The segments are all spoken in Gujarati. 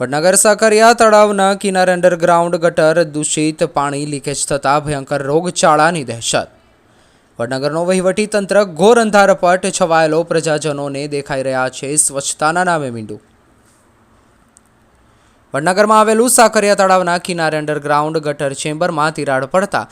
વડનગર સાકરિયા તળાવના કિનારે અંડરગ્રાઉન્ડ ગટર દૂષિત પાણી લીકેજ થતાં ભયંકર રોગચાળાની દહેશત. વડનગરનો વહીવટી તંત્ર ઘોર અંધારપટ છવાયેલો પ્રજાજનોને દેખાઈ રહ્યા છે સ્વચ્છતાના નામે મીંડું. વડનગરમાં આવેલું સાકરિયા તળાવના કિનારે અંડરગ્રાઉન્ડ ગટર ચેમ્બરમાં તિરાડ પડતા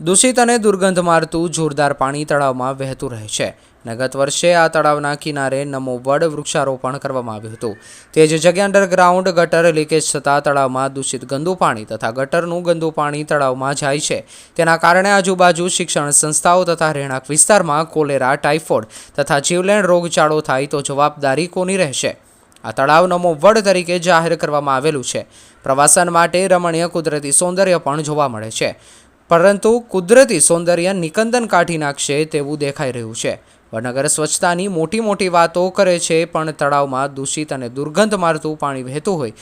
દૂષિત અને દુર્ગંધ મારતું જોરદાર પાણી તળાવમાં વહેતું રહે છે. અને ગત વર્ષે આ તળાવના કિનારે નમો વડ વૃક્ષારોપણ કરવામાં આવ્યું હતું. તે જ જગ્યા અંડરગ્રાઉન્ડ ગટર લીકેજ થતાં તળાવમાં દૂષિત ગંદુ પાણી તથા ગટરનું ગંદુ પાણી તળાવમાં જાય છે. તેના કારણે આજુબાજુ શિક્ષણ સંસ્થાઓ તથા રહેણાંક વિસ્તારમાં કોલેરા, ટાઇફોઇડ તથા જીવલેણ રોગચાળો થાય તો જવાબદારી કોની રહેશે? આ તળાવ નમો વડ તરીકે જાહેર કરવામાં આવેલું છે. પ્રવાસન માટે રમણીય કુદરતી સૌંદર્ય પણ જોવા મળે છે. પરંતુ કુદરતી સૌંદર્ય નિકંદન કાઢી નાખશે તેવું દેખાઈ રહ્યું છે. વડનગર સ્વચ્છતાની મોટી મોટી વાતો કરે છે, પણ તળાવમાં દૂષિત અને દુર્ગંધ મારતું પાણી વહેતું હોય.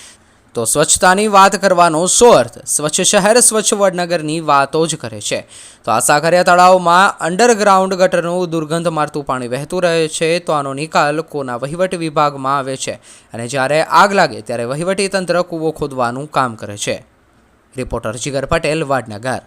તો સ્વચ્છતાની વાત કરવાનો શું અર્થ સ્વચ્છ શહેર, સ્વચ્છ વડનગરની વાતો જ કરે છે. તો આ સાગરિયા તળાવમાં અંડરગ્રાઉન્ડ ગટરનું દુર્ગંધ મારતું પાણી વહેતું રહે છે, તો આનો નિકાલ કોના વહીવટી વિભાગમાં આવે છે? અને જ્યારે આગ લાગે, ત્યારે વહીવટી તંત્ર કૂવો ખોદવાનું કામ કરે છે. રિપોર્ટર જીગર પટેલ, વડનગર.